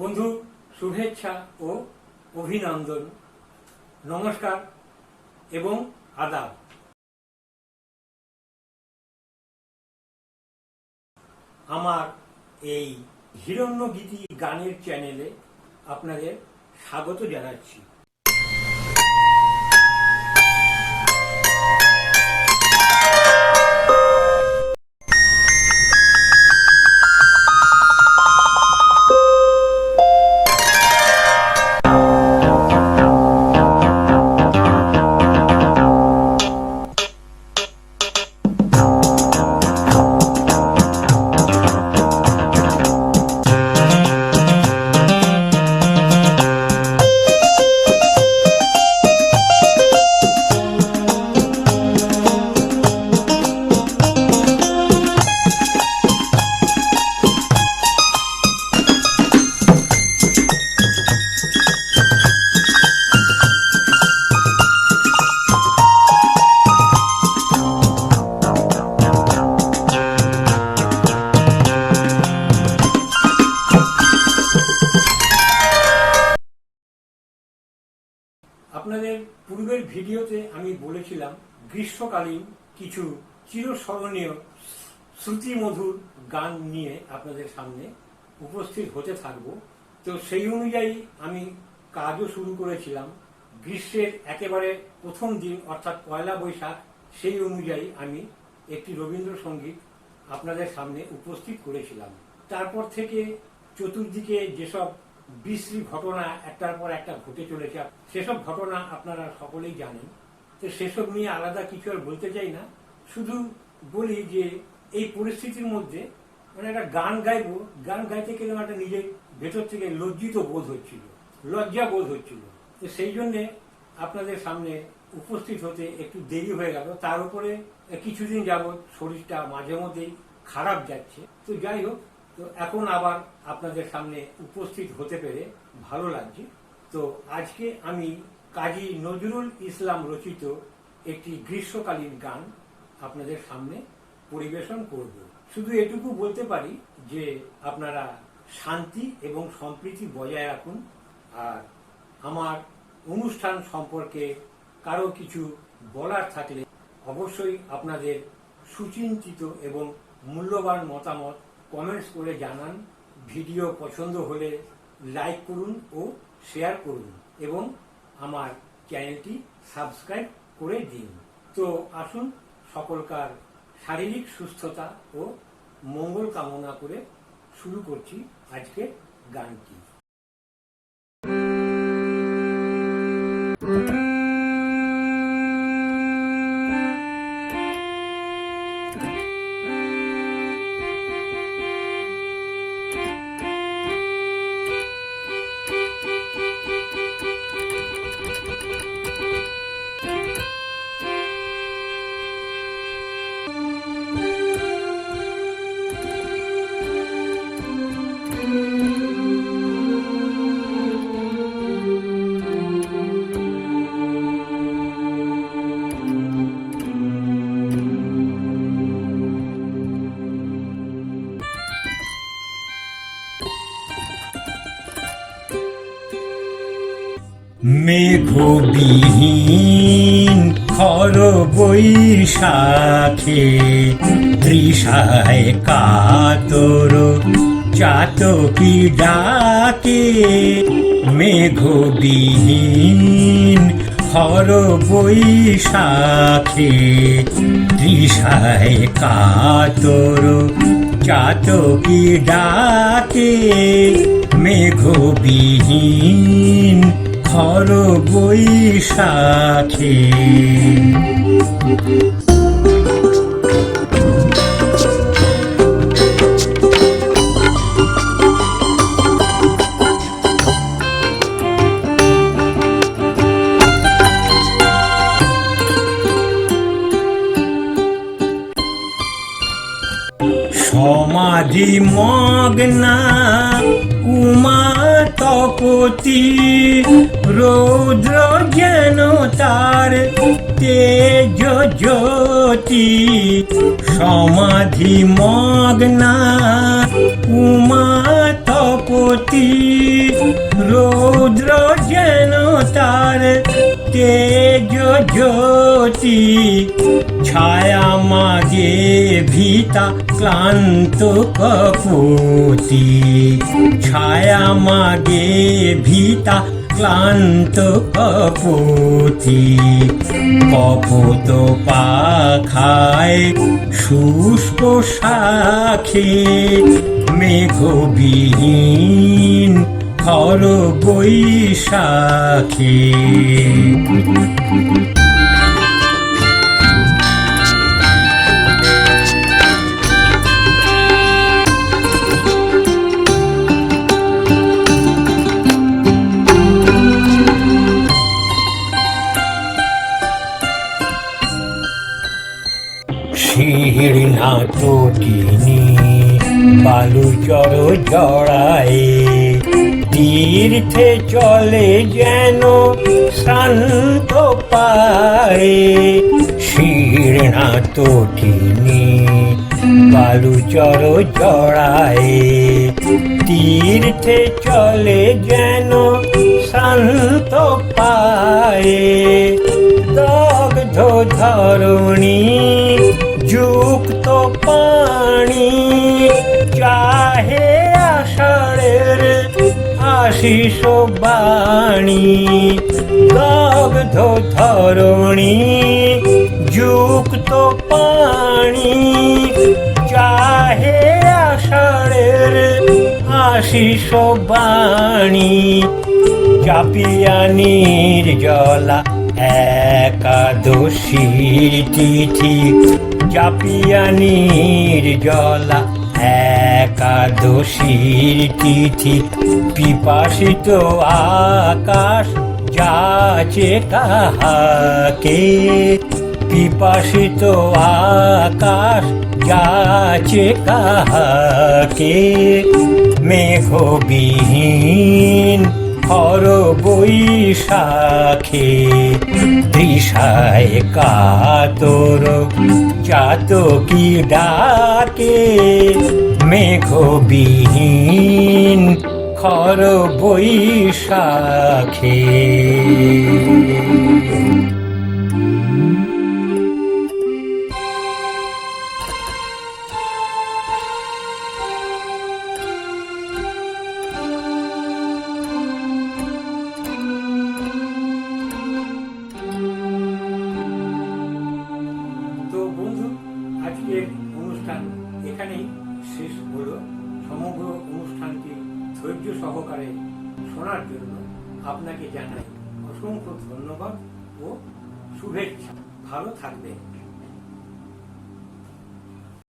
বন্ধু, শুভেচ্ছা ও অভিনন্দন। নমস্কার এবং আদাব। আমার এই হিরণ্যগীতি গানের চ্যানেলে আপনাদের স্বাগত জানাচ্ছি। আপনাদের পূর্বের ভিডিওতে আমি বলেছিলাম, গ্রীষ্মকালীন কিছু চিরস্মরণীয় শ্রুতিমধুর গান নিয়ে আপনাদের সামনে উপস্থিত হতে থাকব। তো সেই অনুযায়ী আমি কাজও শুরু করেছিলাম। গ্রীষ্মের একেবারে প্রথম দিন, অর্থাৎ পয়লা বৈশাখ, সেই অনুযায়ী আমি একটি রবীন্দ্রসঙ্গীত আপনাদের সামনে উপস্থিত করেছিলাম। তারপর থেকে চতুর্দিকে যেসব বিশ্রী ঘটনা একটার পর একটা ঘটে চলেছে। সেসব ঘটনা আপনারা সকলেই জানেন। তো সেসব নিয়ে আলাদা কিছু আর বলতে চাই না। শুধু বলি যে, এই পরিস্থিতির মধ্যে মানে একটা গান গাইবো। গান গাইতে গেলে একটা নিজের ভেতর থেকে লজ্জিত বোধ হচ্ছিল লজ্জা বোধ হচ্ছিল। তো সেই জন্যে আপনাদের সামনে উপস্থিত হতে একটু দেরি হয়ে গেল। তার উপরে কিছুদিন যাবৎ শরীরটা মাঝে মধ্যেই খারাপ যাচ্ছে। তো যাই হোক তো এখন আবার আপনাদের সামনে উপস্থিত হতে পেরে ভালো লাগছে। তো আজকে আমি কাজী নজরুল ইসলাম রচিত একটি গ্রীষ্মকালীন গান আপনাদের সামনে পরিবেশন করব। শুধু এটুকু বলতে পারি যে আপনারা শান্তি এবং সম্প্রীতি বজায় রাখুন। আর আমার অনুষ্ঠান সম্পর্কে কারও কিছু বলার থাকলে অবশ্যই আপনাদের সুচিন্তিত এবং মূল্যবান মতামত কমেন্টস করে জানান ভিডিও পছন্দ হলে লাইক করুন ও শেয়ার করুন এবং আমার চ্যানেলটি সাবস্ক্রাইব করে দিন। তো আসুন, সকলকার শারীরিক সুস্থতা ও মঙ্গল কামনা করে শুরু করছি আজকে গানটি। মেঘবিহীন খর বৈশাখে তৃষায় কাতর চাতকি ডাকে মেঘবিহীন খর বৈশাখে তৃষায় কাতর চাতকি ডাকে মেঘবিহীন খর বৈশাখে। মাঝি মগ্না উমা তপতি, রৌদ্র যেন তার তেজ জ্যোতি। সমাধি মগ্না উমা তপতি, রৌদ্র যেন তার জ্যোতি, ছায়া মাগে ভিতা ক্লান্ত কপতি। ছায়া মাগে ভিতা ক্লান্ত কপতি। কপত পাখায় শুষ্ক শাখে মেঘবিহীন খর বৈশাখী। শিরনা তটিনী বালুচর জড়ায়। তীর্থে চলে যেন শান্ত পায় শিরনা তটিনী বালুচর জড়ায়। তীর্থে চলে যেন শান্ত পায় দগ্ধ ধরণী, যুক্ত পানি আশিস বাণী দগ্ধ ধরণী, যুক্ত পানি চাহে আষাঢ়ের আশিস বাণী চাপিয়া নির্জলা একাদশীর তিথি। চাপিয়া নির্জলা একাদশীর তিথি পিপাসিত আকাশ যাচে তাহাকে। পিপাসিত আকাশ যাচে তাহাকে। মেঘবিহীন হর বৈশাখে তৃষায় কাতর। চাতকি ডাকে মেঘ বিহীন খর বৈশাখে। এখানেই শেষ হল সমগ্র অনুষ্ঠানটি ধৈর্য সহকারে শোনার জন্য আপনাকে জানাই অসংখ্য ধন্যবাদ ও শুভেচ্ছা। ভালো থাকবেন।